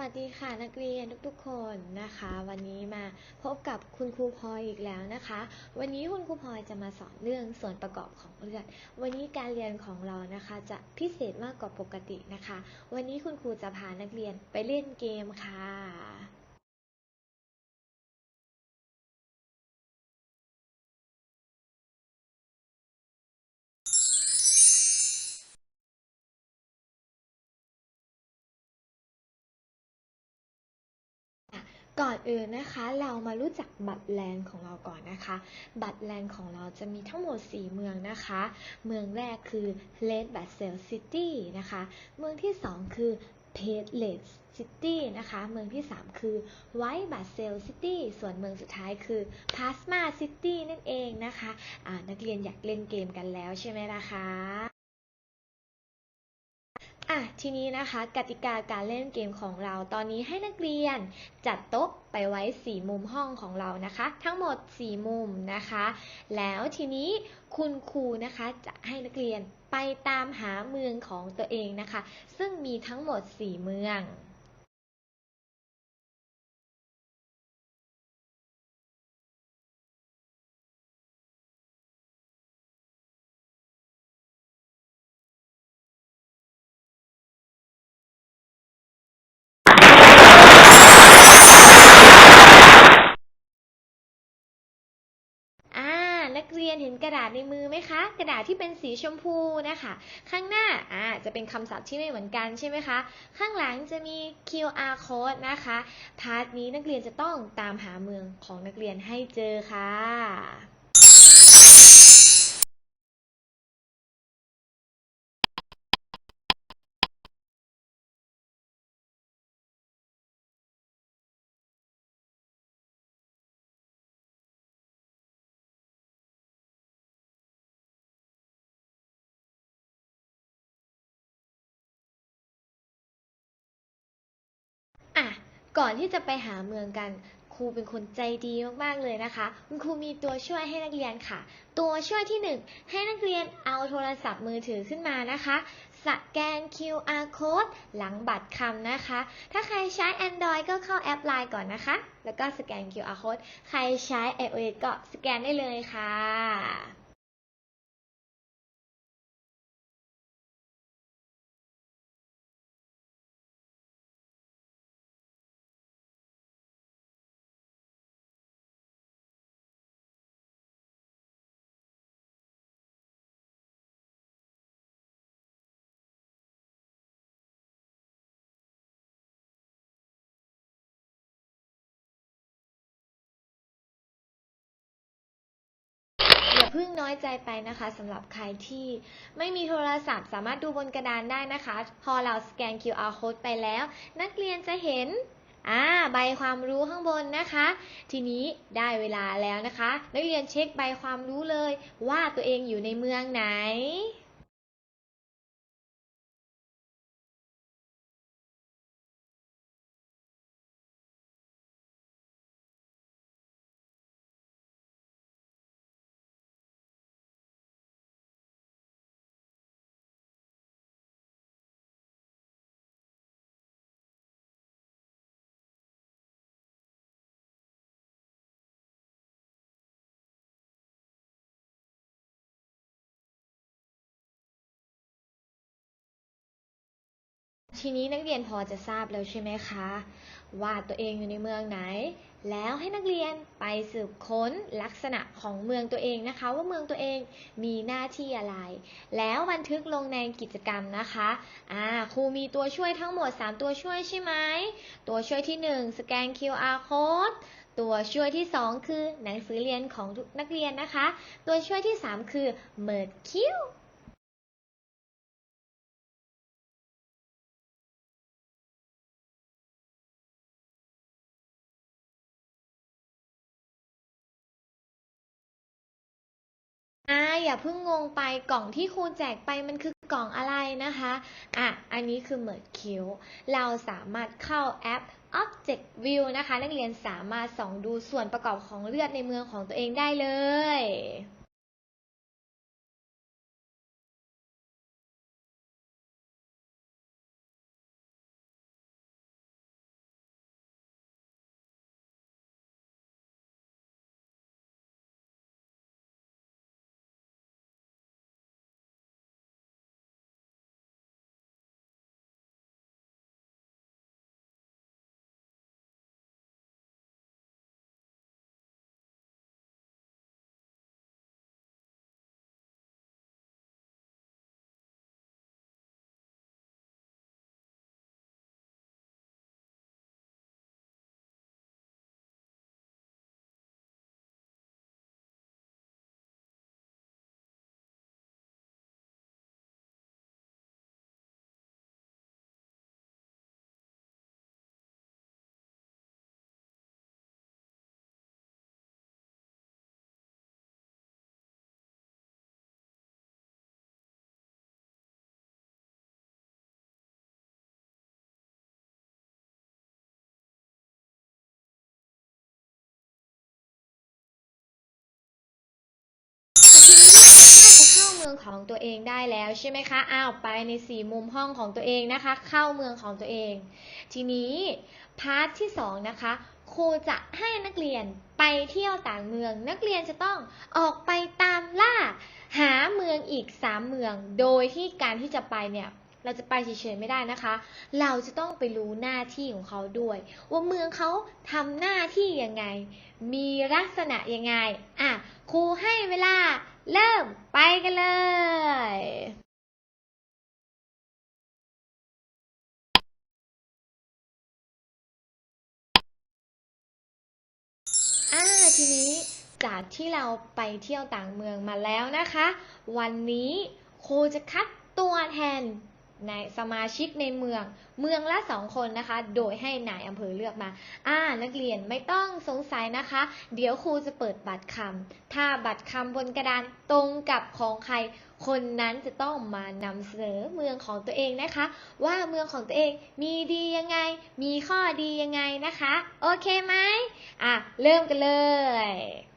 วัสดีค่ะนักเรียนทุกๆคนนะคะ วันนี้มาพบกับคุณครูพลอยอีกแล้วนะคะ วันนี้คุณครูพลอยจะมาสอนเรื่องส่วนประกอบของเลือด วันนี้การเรียนของเรานะคะจะพิเศษมากกว่าปกตินะคะ วันนี้คุณครูจะพานักเรียนไปเล่นเกมค่ะ ก่อนอื่นนะคะเรามารู้จักบัตรแลนด์ของเราก่อนนะคะ บัตรแลนด์ของเราจะมีทั้งหมด 4 เมืองนะคะ เมืองแรกคือ Red b a s e l City นะคะ เมืองที่ 2 คือ p a t l e t City นะคะ เมืองที่ 3 คือ White b a s e l City ส่วนเมืองสุดท้ายคือ Pasma City นั่นเองนะคะะนักเรียนอยากเล่นเกมกันแล้วใช่ไหมล่ะคะะทีนี้นะคะกติกาการเล่นเกมของเราตอนนี้ให้นักเรียนจัดโต๊ะไปไว้สี่มุมห้องของเรานะคะ ทั้งหมดสี่มุมนะคะ แล้วทีนี้คุณครูนะคะจะให้นักเรียนไปตามหาเมืองของตัวเองนะคะ ซึ่งมีทั้งหมดสี่เมือง อ่า นักเรี ยนเห็นกระดาษในมือไหมคะ กระดาษที่เป็นสีชมพูนะคะ ข้างหน้าอ่าจะเป็นคำศัพท์ที่ไม่เหมือนกันใช่ไหมคะ ข้างหลังจะมี QR code นะคะ พาร์ทนี้นักเรียนจะต้องตามหาเมืองของนักเรียนให้เจอค่ะ ก่อนที่จะไปหาเมืองกันครูเป็นคนใจดีมากๆเลยนะคะ คุณครูมีตัวช่วยให้นักเรียนค่ะ ตัวช่วยที่หนึ่งให้นักเรียนเอาโทรศัพท์มือถือขึ้นมานะคะสแกน QR code หลังบัตรคำนะคะ ถ้าใครใช้ Android ก็เข้าแอป Line ก่อนนะคะ แล้วก็สแกน QR code ใครใช้ iOS ก็สแกนได้เลยค่ะ พิ่งน้อยใจไปนะคะสำหรับใครที่ไม่มีโทรศัพท์ สามารถดูบนกระดานได้นะคะ พอเราสแกน QR code ไปแล้ว นักเรียนจะเห็นอ่าใบความรู้ข้างบนนะคะ ทีนี้ได้เวลาแล้วนะคะ นักเรียนเช็คใบความรู้เลยว่าตัวเองอยู่ในเมืองไหน ทีนี้นักเรียนพอจะทราบแล้วใช่ไหมคะ ว่าตัวเองอยู่ในเมืองไหน แล้วให้นักเรียนไปสืบค้นลักษณะของเมืองตัวเองนะคะ ว่าเมืองตัวเองมีหน้าที่อะไร แล้วบันทึกลงในกิจกรรมนะคะอ่าครูมีตัวช่วยทั้งหมด 3 ตัวช่วยใช่ไหมตัวช่วยที่ 1 สแกน QR code ตัวช่วยที่ 2 คือหนังสือเรียนของทุกนักเรียนนะคะ ตัวช่วยที่ 3 คือ Merge Q อ่าอย่าเพิ่งงงไปกล่องที่ครูแจกไปมันคือกล่องอะไรนะคะ อะ อันนี้คือ Merge Q เราสามารถเข้าแอป Object View นะคะ นักเรียนสามารถส่องดูส่วนประกอบของเลือดในเมืองของตัวเองได้เลย ของตัวเองได้แล้วใช่ไหมคะอ้าวไปในสี่มุมห้องของตัวเองนะคะ เข้าเมืองของตัวเอง ทีนี้พาร์ทที่สองนะคะครูจะให้นักเรียนไปเที่ยวต่างเมือง นักเรียนจะต้องออกไปตามล่า หาเมืองอีก 3 เมือง โดยที่การที่จะไปเนี่ยเราจะไปเฉยๆไม่ได้นะคะ เราจะต้องไปรู้หน้าที่ของเขาด้วย ว่าเมืองเขาทำหน้าที่ยังไง มีลักษณะยังไงอะครูให้เวลา เริ่มไปกันเลย อ่า ทีนี้จากที่เราไปเที่ยวต่างเมืองมาแล้วนะคะ วันนี้ครูจะคัดตัวแทนในสมาชิกในเมือง เมืองละสองคนนะคะ โดยให้นายอำเภอเลือกมา อ่า นักเรียนไม่ต้องสงสัยนะคะ เดี๋ยวครูจะเปิดบัตรคำ ถ้าบัตรคำบนกระดานตรงกับของใคร คนนั้นจะต้องมานำเสนอเมืองของตัวเองนะคะ ว่าเมืองของตัวเองมีดียังไง มีข้อดียังไงนะคะ โอเคไหมอะ เริ่มกันเลย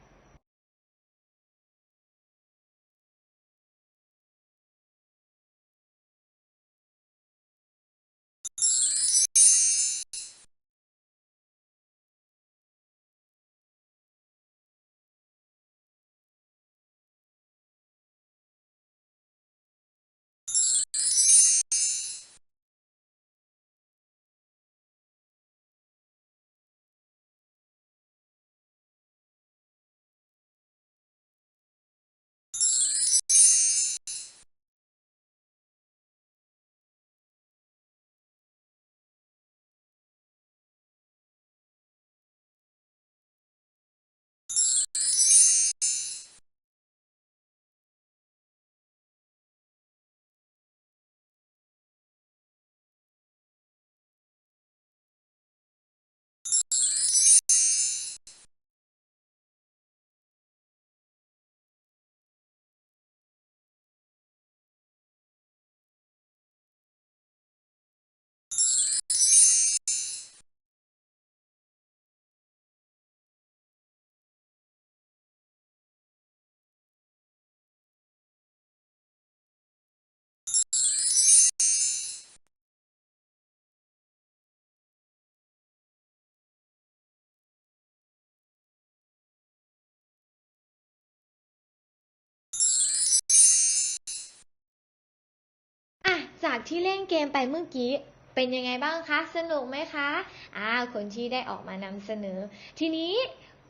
จากที่เล่นเกมไปเมื่อกี้เป็นยังไงบ้างคะ สนุกไหมคะอ่าคนที่ได้ออกมานำเสนอ ทีนี้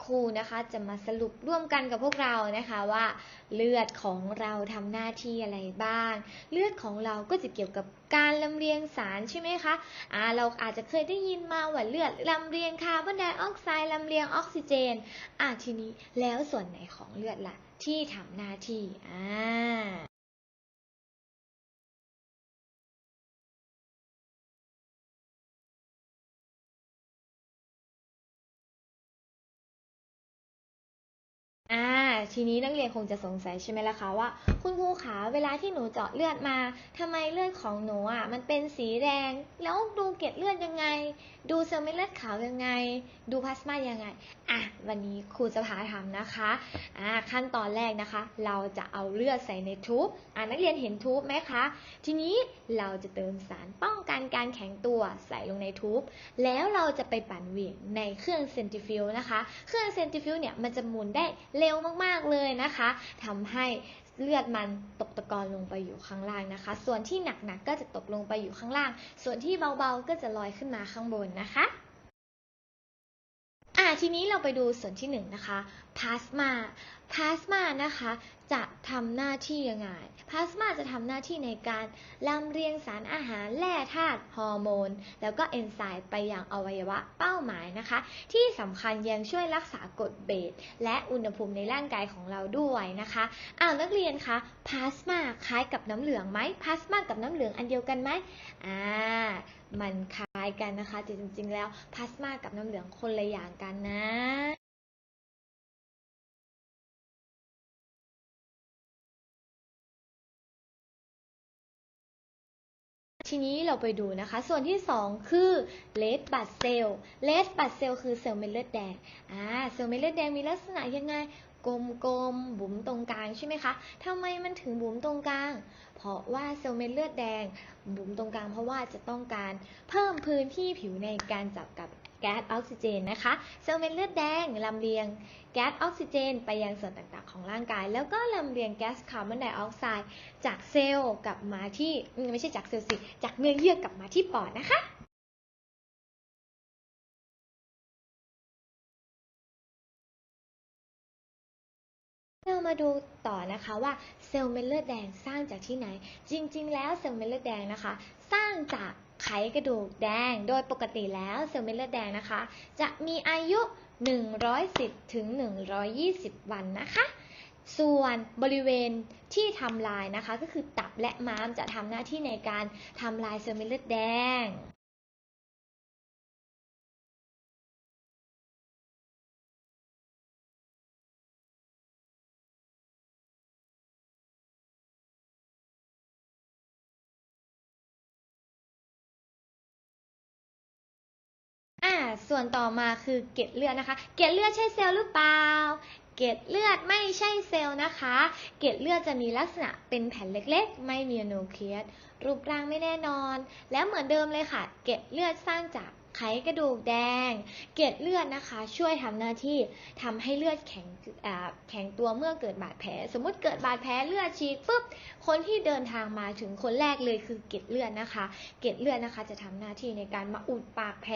ครูนะคะจะมาสรุปร่วมกันกับพวกเรานะคะว่า เลือดของเราทำหน้าที่อะไรบ้าง เลือดของเราก็จะเกี่ยวกับการลำเลียงสารใช่ไหมคะอ่าเราอาจจะเคยได้ยินมาว่าเลือดลำเลียงคาร์บอนไดออกไซด์ลำเลียงออกซิเจนอ่าทีนี้แล้วส่วนไหนของเลือดล่ะที่ทำหน้าที่อ่า ทีนี้นักเรียนคงจะสงสัยใช่ไหมล่ะคะว่า คุณครูขาเวลาที่หนูเจาะเลือดมาทำไมเลือดของหนูอะมันเป็นสีแดง แล้วดูเกล็ดเลือดยังไง ดูเซลล์เม็ดเลือดขาวยังไง ดูพลาสมายังไงอะวันนี้ครูจะพาทำนะคะอ่าขั้นตอนแรกนะคะ เราจะเอาเลือดใส่ในทูบอ่านักเรียนเห็นทูบไหมคะ ทีนี้เราจะเติมสารป้องกันการแข็งตัวใส่ลงในทูบแล้วเราจะไปปั่นเหวี่ยงในเครื่องเซนติฟิวนะคะ เครื่องเซนติฟิวเนี่ยมันจะหมุนได้เร็วมากๆเลยนะคะทำให้เลือดมันตกตะกอนลงไปอยู่ข้างล่างนะคะ ส่วนที่หนักๆก็จะตกลงไปอยู่ข้างล่าง ส่วนที่เบาๆก็จะลอยขึ้นมาข้างบนนะคะอ่าทีนี้เราไปดูส่วนที่หนึ่งนะคะ พลาสมาพลาสมานะคะจะทำหน้าที่ยังไงพลาสมาจะทำหน้าที่ในการลำเลียงสารอาหารแร่ธาตุฮอร์โมน แล้วก็เอนไซม์ไปยังอวัยวะเป้าหมายนะคะ ที่สำคัญยังช่วยรักษากรดเบสและอุณหภูมิในร่างกายของเราด้วยนะคะอ้าวนักเรียนคะพลาสมาคล้ายกับน้ำเหลืองไหมพลาสมากับน้ำเหลืองอันเดียวกันไหมอ่ามันคล้ายกันนะคะแต่จริงๆ แล้วพลาสมากับน้ำเหลืองคนละอย่างกันนะ ทีนี้เราไปดูนะคะ ส่วนที่ 2 คือเลดบัตเซลเลดบัตเซลคือเซลล์เม็ดเลือดแดงอ่าเซลล์เม็ดเลือดแดงมีลักษณะยังไงกลมๆบุ๋มตรงกลางใช่ไหมคะทำไมมันถึงบุ๋มตรงกลาง เพราะว่าเซลล์เม็ดเลือดแดงบุ๋มตรงกลางเพราะว่าจะต้องการเพิ่มพื้นที่ผิวในการจับกับ แก๊สออกซิเจนนะคะเซลล์เม็ดเลือดแดงลำเลียงแก๊สออกซิเจน ไปยังส่วนต่างๆ ของร่างกาย แล้วก็ลำเลียงแก๊สคาร์บอนไดออกไซด์จากเซลล์กลับมาที่ไม่ใช่จากเซลล์สิจากเนื้อเยื่อกลับมาที่ปอดนะคะเรามาดูต่อนะคะว่าเซลล์เม็ดเลือดแดงสร้างจากที่ไหน จริง ๆ แล้วเซลล์เม็ดเลือดแดงนะคะ สร้างจาก ไขกระดูกแดง โดยปกติแล้วเซลล์เม็ดเลือดแดงนะคะ จะมีอายุ 110ถึง120 วันนะคะ ส่วนบริเวณที่ทำลายนะคะ ก็คือตับและม้ามจะทำหน้าที่ในการทำลายเซลล์เม็ดเลือดแดง ส่วนต่อมาคือเกล็ดเลือดนะคะ เกล็ดเลือดใช่เซลล์หรือเปล่า เกล็ดเลือดไม่ใช่เซลล์นะคะ เกล็ดเลือดจะมีลักษณะเป็นแผ่นเล็กๆ ไม่มีนิวเคลียสรูปร่างไม่แน่นอน แล้วเหมือนเดิมเลยค่ะ เกล็ดเลือดสร้างจาก ไขกระดูกแดง เกล็ดเลือดนะคะ ช่วยทำหน้าที่ทำให้เลือดแข็งแข็งตัวเมื่อเกิดบาดแผล สมมติเกิดบาดแผลเลือดฉีกปุ๊บคนที่เดินทางมาถึงคนแรกเลยคือเกล็ดเลือดนะคะ เกล็ดเลือดนะคะ จะทำหน้าที่ในการมาอุดปากแผล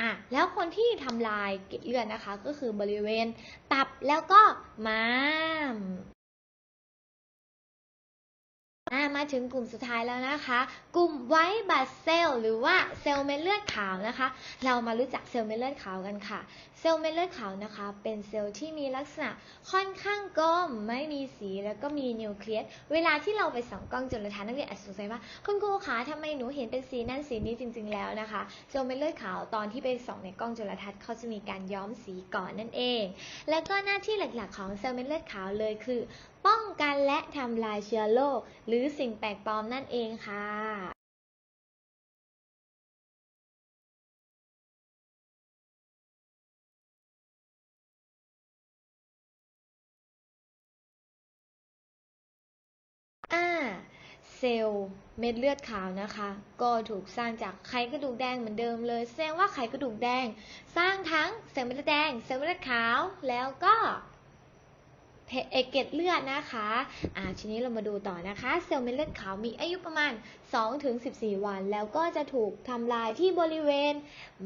อะแล้วคนที่ทำลายเกล็ดเลือดนะคะ ก็คือบริเวณตับแล้วก็ม้าม มาถึงกลุ่มสุดท้ายแล้วนะคะ กลุ่มไวท์บัตเซลหรือว่าเซลล์เม็ดเลือดขาวนะคะ เรามารู้จักเซลล์เม็ดเลือดขาวกันค่ะ เซลล์เม็ดเลือดขาวนะคะ เป็นเซลล์ที่มีลักษณะค่อนข้างกลมไม่มีสีแล้วก็มีนิวเคลียส เวลาที่เราไปส่องกล้องจุลทรรศน์นักเรียนอาจจะสงสัยว่าคุณครูคะทำไมหนูเห็นเป็นสีนั่นสีนี้จริง ๆ แล้วนะคะ เซลล์เม็ดเลือดขาวตอนที่ไปส่องในกล้องจุลทรรศน์เขาจะมีการย้อมสีก่อนนั่นเอง แล้วก็หน้าที่หลักๆของเซลล์เม็ดเลือดขาวเลยคือ ป้องกันและทำลายเชื้อโรคหรือสิ่งแปลกปลอมนั่นเองค่ะอ่าเซลล์เม็ดเลือดขาวนะคะ ก็ถูกสร้างจากไขกระดูกแดงเหมือนเดิมเลย แสดงว่าไขกระดูกแดง สร้างทั้งเซลล์เม็ดเลือดแดง เซลล์เม็ดเลือดขาวแล้วก็ เอเกล็ดเลือดนะคะอ่าทีนี้เรามาดูต่อนะคะ เซลล์เม็ดเลือดขาวมีอายุประมาณ 2-14 วัน แล้วก็จะถูกทำลายที่บริเวณ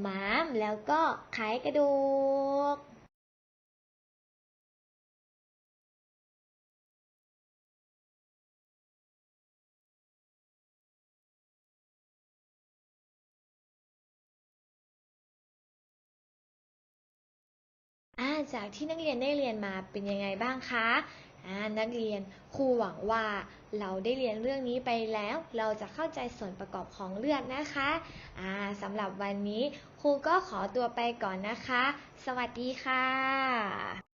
ม้ามแล้วก็ไขกระดูก จากที่นักเรียนได้เรียนมาเป็นยังไงบ้างคะนักเรียนครูหวังว่าเราได้เรียนเรื่องนี้ไปแล้ว เราจะเข้าใจส่วนประกอบของเลือดนะคะอาสำหรับวันนี้ครูก็ขอตัวไปก่อนนะคะ สวัสดีค่ะ